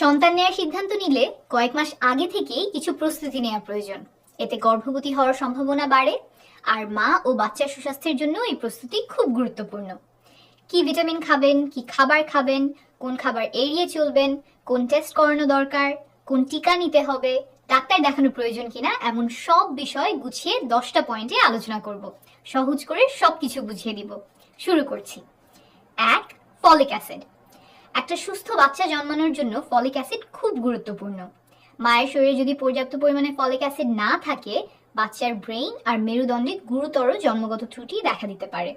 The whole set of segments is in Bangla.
সন্তান নেওয়ার সিদ্ধান্ত নিলে কয়েক মাস আগে থেকেই কিছু প্রস্তুতি নেওয়া প্রয়োজন। এতে গর্ভবতী হওয়ার সম্ভাবনা বাড়ে আর মা ও বাচ্চার সুস্বাস্থ্যের জন্য এই প্রস্তুতি খুব গুরুত্বপূর্ণ। কি ভিটামিন খাবেন, কি খাবার খাবেন, কোন খাবার এড়িয়ে চলবেন, কোন টেস্ট করানো দরকার, কোন টিকা নিতে হবে, ডাক্তার দেখানো প্রয়োজন কিনা, এমন সব বিষয় গুছিয়ে দশটা পয়েন্টে আলোচনা করব। সহজ করে সবকিছু বুঝিয়ে দিব। শুরু করছি। এক, ফলিক অ্যাসিড। একটা সুস্থ বাচ্চা জন্মানোর জন্য ফলিক অ্যাসিড খুব গুরুত্বপূর্ণ। মায়ের শরীরে যদি পর্যাপ্ত পরিমাণে ফলিক অ্যাসিড না থাকে, বাচ্চার ব্রেইন আর মেরুদণ্ডে গুরুতর জন্মগত ত্রুটি দেখা দিতে পারে।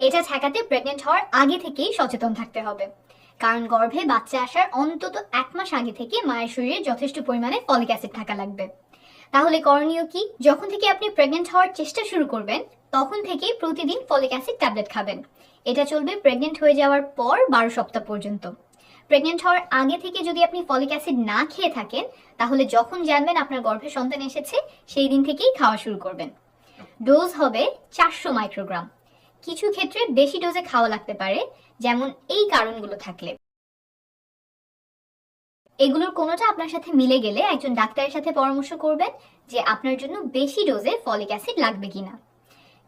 এটা ঠেকাতে প্রেগনেন্ট হওয়ার আগে থেকেই সচেতন থাকতে হবে। কারণ গর্ভে বাচ্চা আসার অন্তত এক মাস আগে থেকে মায়ের শরীরে যথেষ্ট পরিমাণে ফলিক অ্যাসিড থাকা লাগবে। তাহলে করণীয় কি? যখন থেকে আপনি প্রেগনেন্ট হওয়ার চেষ্টা শুরু করবেন, তখন থেকেই প্রতিদিন ফলিক অ্যাসিড ট্যাবলেট খাবেন। এটা চলবে প্রেগনেন্ট হয়ে যাওয়ার পর বারো সপ্তাহ পর্যন্ত। প্রেগনেন্ট হওয়ার আগে থেকে যদি আপনি ফলিক অ্যাসিড না খেয়ে থাকেন, তাহলে যখন জানবেন আপনার গর্ভে সন্তান এসেছে, সেই দিন থেকেই খাওয়া শুরু করবেন। ডোজ হবে চারশো মাইক্রোগ্রাম কিছু ক্ষেত্রে বেশি ডোজে খাওয়া লাগতে পারে, যেমন এই কারণগুলো থাকলে। এগুলোর কোনোটা আপনার সাথে মিলে গেলে একজন ডাক্তারের সাথে পরামর্শ করবেন যে আপনার জন্য বেশি ডোজে ফলিক অ্যাসিড লাগবে কিনা।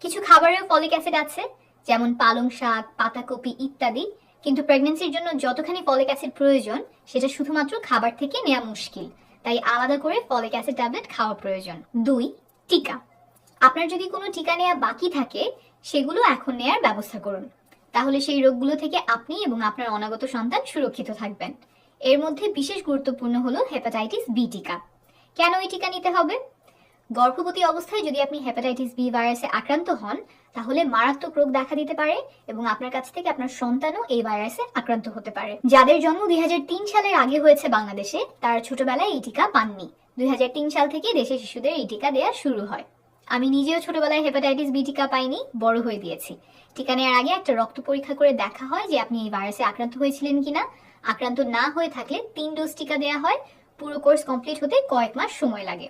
কিছু খাবারেও ফলিক অ্যাসিড আছে যেমন পালং শাক, পাতাকপি ইত্যাদি। কিন্তু প্রেগনেন্সির জন্য যতখানি ফলিক অ্যাসিড প্রয়োজন, সেটা শুধুমাত্র খাবার থেকে নেওয়া মুশকিল। তাই আলাদা করে ফলিক অ্যাসিড ট্যাবলেট খাওয়া প্রয়োজন। দুই, টিকা। আপনার যদি কোনো টিকা নেওয়া বাকি থাকে, সেগুলো এখন নেয়ার ব্যবস্থা করুন। তাহলে সেই রোগগুলো থেকে আপনি এবং আপনার অনাগত সন্তান সুরক্ষিত থাকবেন। এর মধ্যে বিশেষ গুরুত্বপূর্ণ হলো হেপাটাইটিস বি টিকা। কেন এই টিকা নিতে হবে? গর্ভবতী অবস্থায় যদি আপনি হেপাটাইটিস বি ভাইরাসে আক্রান্ত হন, তাহলে মারাত্মক রোগ দেখা দিতে পারে এবং আপনার কাছ থেকে আপনার সন্তানও এই ভাইরাসে আক্রান্ত হতে পারে। যাদের জন্ম দুই হাজার তিন সালের আগে হয়েছে বাংলাদেশে, তারা ছোটবেলায় এই টিকা পাননি। দুই হাজার তিন সাল থেকে দেশে শিশুদের এই টিকা দেওয়া শুরু হয়। আমি নিজেও ছোটবেলায় হেপাটাইটিস বি টিকা পাইনি, বড় হয়ে দিয়েছি টিকা নেওয়ার আগে একটা রক্ত পরীক্ষা করে দেখা হয় যে আপনি এই ভাইরাসে আক্রান্ত হয়েছিলেন কিনা। আক্রান্ত না হয়ে থাকলে তিন ডোজ টিকা দেওয়া হয়। পুরো কোর্স কমপ্লিট হতে কয়েক মাস সময় লাগে।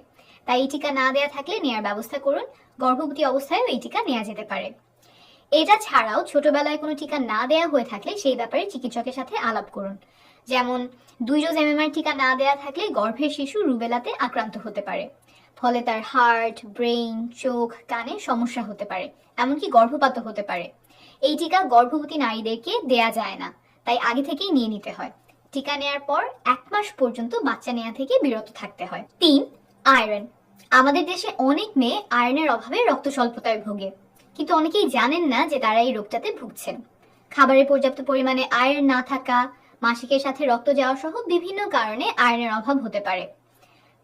তাই এই টিকা না দেওয়া থাকলে নেয়ার ব্যবস্থা করুন। গর্ভবতী অবস্থায়ও এই টিকা নেওয়া যেতে পারে। এটা ছাড়াও ছোটবেলায় কোনো টিকা না দেওয়া হয়ে থাকলে সেই ব্যাপারে চিকিৎসকের সাথে আলাপ করুন। যেমন, দুই ডোজ এমএমআর টিকা না দেওয়া থাকলে গর্ভের শিশু রুবেলাতে আক্রান্ত হতে পারে। ফলে তার হার্ট, ব্রেইন, চোখ, কানে সমস্যা হতে পারে, এমনকি গর্ভপাত হতে পারে। এই টিকা গর্ভবতী নারীদেরকে দেয়া যায় না, তাই আগে থেকেই নিয়ে নিতে হয়। টিকা নেয়ার পর এক মাস পর্যন্ত বাচ্চা নেওয়া থেকে বিরত থাকতে হয়। তিন, আয়রন। আমাদের দেশে অনেক মেয়ে আয়রনের অভাবে রক্ত স্বল্পতায় ভোগে। কিন্তু অনেকেই জানেন না যে তারা এই রোগটাতে ভুগছেন। খাবারে পর্যাপ্ত পরিমাণে আয়রন না থাকা, মাসিকের সাথে রক্ত যাওয়া সহ বিভিন্ন কারণে আয়রনের অভাব হতে পারে।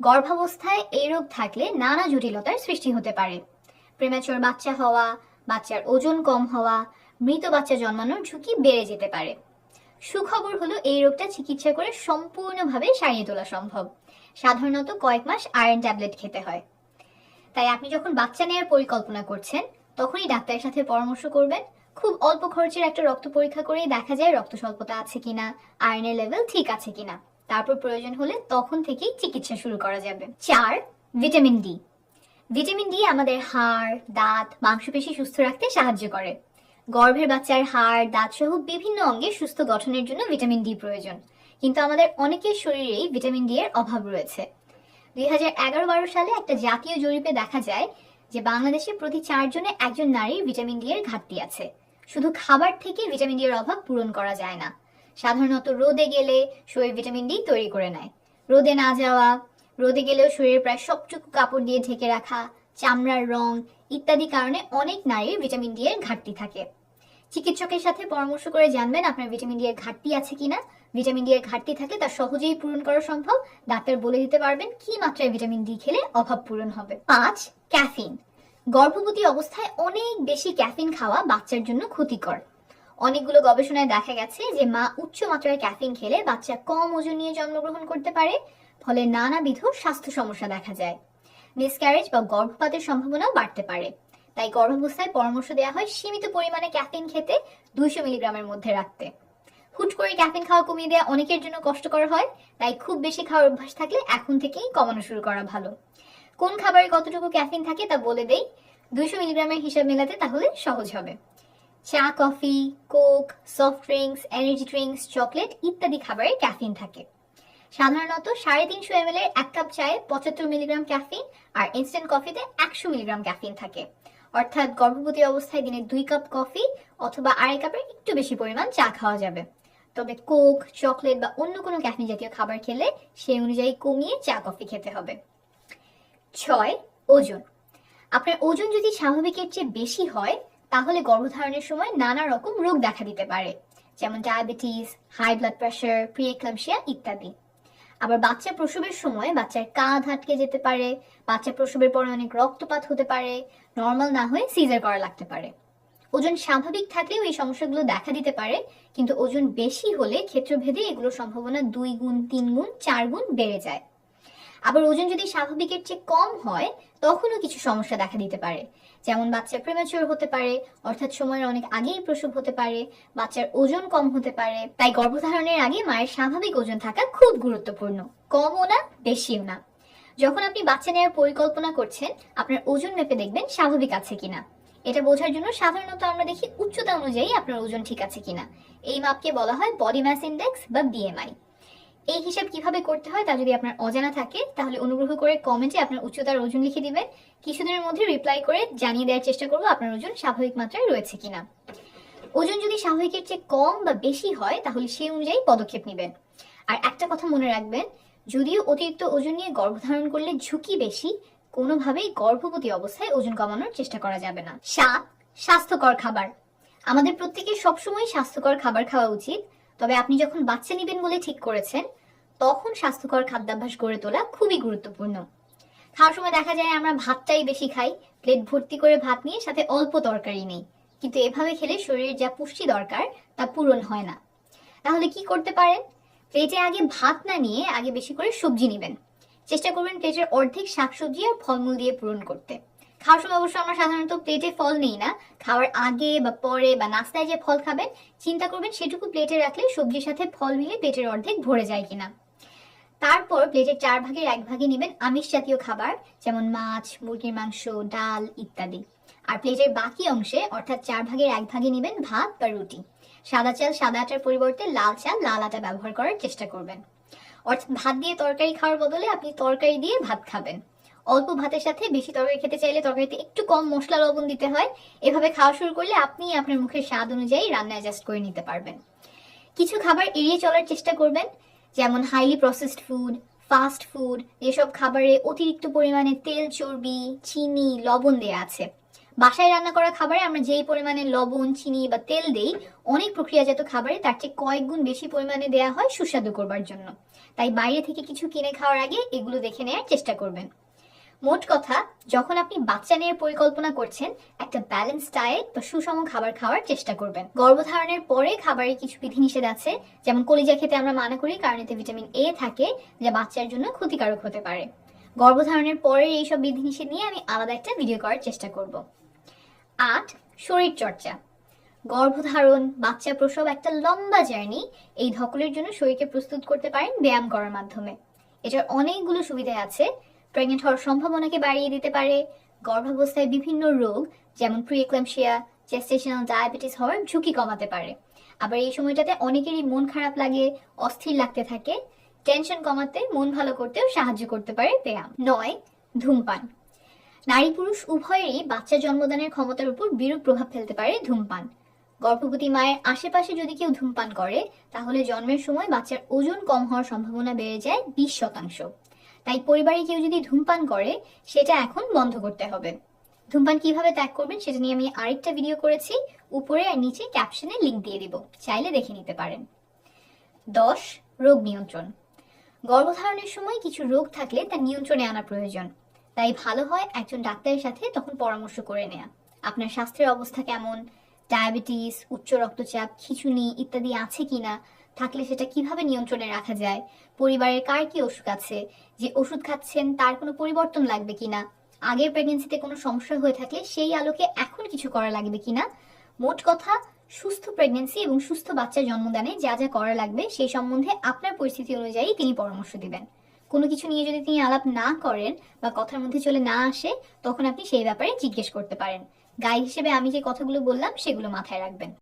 গর্ভাবস্থায় এই রোগ থাকলে নানা জটিলতার সৃষ্টি হতে পারে। প্রেমাচর বাচ্চা হওয়া, বাচ্চার ওজন কম হওয়া, মৃত বাচ্চা জন্মানোর ঝুঁকি বেড়ে যেতে পারে। সুখবর হলো এই রোগটা চিকিৎসা করে সম্পূর্ণভাবে সারিয়ে তোলা সম্ভব। সাধারণত কয়েক মাস আয়রন ট্যাবলেট খেতে হয়। তাই আপনি যখন বাচ্চা নেওয়ার পরিকল্পনা করছেন, তখনই ডাক্তারের সাথে পরামর্শ করবেন। খুব অল্প খরচের একটা রক্ত পরীক্ষা করেই দেখা যায় রক্ত স্বল্পতা আছে কিনা, আয়রনের লেভেল ঠিক আছে কিনা। তারপর প্রয়োজন হলে তখন থেকেই চিকিৎসা শুরু করা যাবে। চার, ভিটামিন ডি। ভিটামিন ডি আমাদের হাড়, দাঁত, মাংসপেশি সুস্থ রাখতে সাহায্য করে। গর্ভের বাচ্চার হাড় দাঁত সহ বিভিন্ন অঙ্গে সুস্থ গঠনের জন্য ভিটামিন ডি প্রয়োজন। কিন্তু আমাদের অনেকের শরীরেই ভিটামিন ডি এর অভাব রয়েছে। দুই হাজার এগারো বারো সালে একটা জাতীয় জরিপে দেখা যায় যে বাংলাদেশে প্রতি চারজনে একজন নারীর ভিটামিন ডি এর ঘাটতি আছে। শুধু খাবার থেকে ভিটামিন ডি এর অভাব পূরণ করা যায় না। সাধারণত রোদে গেলে শরীর ভিটামিন ডি তৈরি করে নেয়। রোদে না যাওয়া, রোদে গেলেও শরীরের প্রায় সবটুকু কাপড় দিয়ে ঢেকে রাখা, চামড়ার রং ইত্যাদি কারণে অনেক নারীর ভিটামিন ডি এর ঘাটতি থাকে। চিকিৎসকের সাথে পরামর্শ করে জানবেন আপনার ভিটামিন ডি এর ঘাটতি আছে কিনা। ভিটামিন ডি এর ঘাটতি থাকলে তা সহজেই পূরণ করা সম্ভব। ডাক্তার বলে দিতে পারবেন কি মাত্রায় ভিটামিন ডি খেলে অভাব পূরণ হবে। পাঁচ, ক্যাফিন। গর্ভবতী অবস্থায় অনেক বেশি ক্যাফিন খাওয়া বাচ্চার জন্য ক্ষতিকর। অনেকগুলো গবেষণায় দেখা গেছে যে মা উচ্চ মাত্রায় ক্যাফিন খেলে বাচ্চা কম ওজন নিয়ে জন্মগ্রহণ করতে পারে, ফলে নানাবিধ স্বাস্থ্য সমস্যা দেখা যায়। মিসক্যারেজ বা গর্ভপাতের সম্ভাবনাও বাড়তে পারে। তাই গর্ভাবস্থায় পরামর্শ দেওয়া হয় সীমিত পরিমাণে ক্যাফিন খেতে দুইশো মিলিগ্রামের মধ্যে রাখতে। হুট করে ক্যাফিন খাওয়া কমিয়ে দেওয়া অনেকের জন্য কষ্টকর হয়, তাই খুব বেশি খাওয়ার অভ্যাস থাকলে এখন থেকেই কমানো শুরু করা ভালো। কোন খাবারে কতটুকু ক্যাফিন থাকে তা বলে দেই। দুইশো মিলিগ্রামের হিসাব মেলাতে তাহলে সহজ হবে। চা, coffee, coke, soft drinks, energy drinks, chocolate ইত্যাদি খাবারে ক্যাফিন থাকে। সাধারণত সাড়ে তিনশো এম এর এক কাপ চায়ে পঁচাত্তর মিলিগ্রাম ক্যাফিন আর ইনস্ট্যান্ট কফিতে একশো মিলিগ্রাম ক্যাফিন থাকে। অর্থাৎ গর্ভবতী অবস্থায় দিনে দুই কাপ কফি অথবা আড়াই কাপের একটু বেশি পরিমাণ চা খাওয়া যাবে। তবে কোক, চকলেট বা অন্য কোনো ক্যাফিন জাতীয় খাবার খেলে সেই অনুযায়ী কমিয়ে চা, কফি খেতে হবে। ছয়, ওজন। আপনার ওজন যদি স্বাভাবিকের চেয়ে বেশি হয়, তাহলে গর্ভধারণের সময় নানা রকম রোগ দেখা দিতে পারে, যেমন diabetes, high blood pressure preeclampsia ইত্যাদি। আবার বাচ্চা প্রসবের সময় বাচ্চার কাঁধ আটকে যেতে পারে, বাচ্চা প্রসবের পরে অনেক রক্তপাত হতে পারে নর্মাল না হয়ে সিজার করা লাগতে পারে। ওজন স্বাভাবিক থাকলেও এই সমস্যাগুলো দেখা দিতে পারে, কিন্তু ওজন বেশি হলে ক্ষেত্রভেদে এগুলোর সম্ভাবনা দুই গুণ, তিন গুণ, চার গুণ বেড়ে যায়। আবার ওজন যদি স্বাভাবিকের চেয়ে কম হয়, তখনও কিছু সমস্যা দেখা দিতে পারে। যেমন বাচ্চা প্রেমাচুর হতে পারে, অর্থাৎ সময়ের অনেক আগেই প্রসব হতে পারে, বাচ্চার ওজন কম হতে পারে। তাই গর্ভধারণের আগে মায়ের স্বাভাবিক ওজন থাকা খুব গুরুত্বপূর্ণ। কমও না, বেশিও না। যখন আপনি বাচ্চা নেওয়ার পরিকল্পনা করছেন, আপনার ওজন মেপে দেখবেন স্বাভাবিক আছে কিনা। এটা বোঝার জন্য সাধারণত আমরা দেখি উচ্চতা অনুযায়ী আপনার ওজন ঠিক আছে কিনা। এই মাপকে বলা হয় বডি ম্যাস ইন্ডেক্স বা বিএমআই এই হিসাব কীভাবে করতে হয় তা যদি আপনার অজানা থাকে, তাহলে অনুগ্রহ করে কমেন্টে আপনার উচ্চতার ওজন লিখে দিবেন। কিছুদিনের মধ্যে রিপ্লাই করে জানিয়ে দেওয়ার চেষ্টা করব আপনার ওজন স্বাভাবিক মাত্রায় রয়েছে কিনা। ওজন যদি স্বাভাবিকের চেয়ে কম বা বেশি হয়, তাহলে সেই অনুযায়ী পদক্ষেপ নেবেন। আর একটা কথা মনে রাখবেন, যদিও অতিরিক্ত ওজন নিয়ে গর্ভধারণ করলে ঝুঁকি বেশি, কোনোভাবেই গর্ভবতী অবস্থায় ওজন কমানোর চেষ্টা করা যাবে না। সাত স্বাস্থ্যকর খাবার। আমাদের প্রত্যেকের সবসময় স্বাস্থ্যকর খাবার খাওয়া উচিত। তবে আপনি যখন বাচ্চা নেবেন বলে ঠিক করেছেন, তখন স্বাস্থ্যকর খাদ্যাভ্যাস গড়ে তোলা খুবই গুরুত্বপূর্ণ। খাওয়ার সময় দেখা যায় আমরা ভাতটাই বেশি খাই, প্লেট ভর্তি করে ভাত নিয়ে সাথে অল্প তরকারি নেই। কিন্তু এভাবে খেলে শরীরের যা পুষ্টি দরকার, তা পূরণ হয় না। তাহলে কি করতে পারেন? প্লেটে আগে ভাত না নিয়ে আগে বেশি করে সবজি নেবেন। চেষ্টা করবেন প্লেটের অর্ধেক শাকসবজি আর ফলমূল দিয়ে পূরণ করতে। খাওয়ার সময় অবশ্য আমরা সাধারণত প্লেটে ফল নেই না। খাওয়ার আগে বা পরে বা নাস্তায় যে ফল খাবেন, চিন্তা করবেন সেটুকু প্লেটে রাখলে সবজির সাথে ফল মিলে পেটের অর্ধেক ভরে যায় কিনা। তারপর প্লেটের চার ভাগের এক ভাগে নেবেন আমিষ জাতীয় খাবার, যেমন মাছ, মুরগির মাংস, ডাল ইত্যাদি। আর প্লেটের বাকি অংশে, অর্থাৎ চার ভাগের এক ভাগে নেবেন ভাত বা রুটি। সাদা চাল, সাদা আটার পরিবর্তে লাল চাল, লাল আটা ব্যবহার করার চেষ্টা করবেন। অর্থাৎ ভাত দিয়ে তরকারি খাওয়ার বদলে আপনি তরকারি দিয়ে ভাত খাবেন। অল্প ভাতের সাথে বেশি তরকারি খেতে চাইলে তরকারিতে একটু কম মশলা, লবণ দিতে হয়। এভাবে খাওয়া শুরু করলে আপনি আপনার মুখের স্বাদ অনুযায়ী রান্না অ্যাডজাস্ট করে নিতে পারবেন। কিছু খাবার এড়িয়ে চলার চেষ্টা করবেন, যেমন highly processed food fast food যেসব খাবারে অতিরিক্ত পরিমাণে তেল, চর্বি, চিনি, লবণ দেয়া আছে। বাসায় রান্না করা খাবারে আমরা যেই পরিমাণে লবণ, চিনি বা তেল দেই, অনেক প্রক্রিয়াজাত খাবারে তার চেয়ে কয়েক গুণ বেশি পরিমাণে দেয়া হয় সুস্বাদু করবার জন্য। তাই বাইরে থেকে কিছু কিনে খাওয়ার আগে এগুলো দেখে নেওয়ার চেষ্টা করবেন। মোট কথা, যখন আপনি বাচ্চা নিয়ে পরিকল্পনা করছেন, একটা ব্যালেন্স ডায়েট বা সুষম খাবার খাওয়ার চেষ্টা করবেন। গর্ভধারণের পরে খাবারের কিছু বিধিনিষেধ আছে, যেমন কলিজা খেতে আমরা মানা করি, কারণ এতে ভিটামিন এ থাকে, যা বাচ্চার জন্য ক্ষতিকারক হতে পারে। গর্ভধারণের পরে এইসব বিধিনিষেধ নিয়ে আমি আলাদা একটা ভিডিও করার চেষ্টা করব। আট, শরীর চর্চা। গর্ভধারণ, বাচ্চা প্রসব একটা লম্বা জার্নি এই ধকলের জন্য শরীরকে প্রস্তুত করতে পারেন ব্যায়াম করার মাধ্যমে। এটার অনেকগুলো সুবিধা আছে প্রেগনেন্ট হওয়ার সম্ভাবনাকে বাড়িয়ে দিতে পারে। গর্ভাবস্থায় বিভিন্ন রোগ, যেমন প্রিএক্লামশিয়া জেস্টেশনাল ডায়াবেটিস হওয়ার ঝুঁকি কমাতে পারে। আবার এই সময়টাতে অনেকেরই মন খারাপ লাগে, অস্থির লাগতে থাকে। টেনশন কমাতে, মন ভালো করতেও সাহায্য করতে পারে ব্যায়াম। নয়, ধূমপান। নারী পুরুষ উভয়েরই বাচ্চা জন্মদানের ক্ষমতার উপর বিরূপ প্রভাব ফেলতে পারে ধূমপান। গর্ভবতী মায়ের আশেপাশে যদি কেউ ধূমপান করে, তাহলে জন্মের সময় বাচ্চার ওজন কম হওয়ার সম্ভাবনা বেড়ে যায় বিশ শতাংশ। তাই পরিবারে কেউ যদি ধূমপান করে, সেটা এখন বন্ধ করতে হবে। ধূমপান কীভাবে ত্যাগ করবেন সেটা নিয়ে আমি আরেকটা ভিডিও করেছি, উপরে আর নিচে ক্যাপশনে লিংক দিয়ে দিব, চাইলে দেখে নিতে পারেন। দশ, রোগ নিয়ন্ত্রণ। গর্ভধারণের সময় কিছু রোগ থাকলে তা নিয়ন্ত্রণে আনা প্রয়োজন। তাই ভালো হয় একজন ডাক্তারের সাথে তখন পরামর্শ করে নেওয়া আপনার স্বাস্থ্যের অবস্থা কেমন? ডায়াবেটিস, উচ্চ রক্তচাপ, খিঁচুনি ইত্যাদি আছে কিনা? থাকলে সেটা কীভাবে নিয়ন্ত্রণে রাখা যায়? পরিবারের কার কি অসুখ আছে? যে ওষুধ খাচ্ছেন, তার কোনো পরিবর্তন লাগবে কিনা? আগের প্রেগনেন্সিতে কোনো সমস্যা হয়ে থাকলে সেই আলোকে এখন কিছু করা লাগবে কিনা? মোট কথা, সুস্থ প্রেগনেন্সি এবং সুস্থ বাচ্চা জন্মদানে যা যা করা লাগবে সেই সম্বন্ধে আপনার পরিস্থিতি অনুযায়ী তিনি পরামর্শ দিবেন। কোনো কিছু নিয়ে যদি তিনি আলাপ না করেন বা কথার মধ্যে চলে না আসে, তখন আপনি সেই ব্যাপারে জিজ্ঞেস করতে পারেন। গাইড হিসেবে আমি যে কথাগুলো বললাম, সেগুলো মাথায় রাখবেন।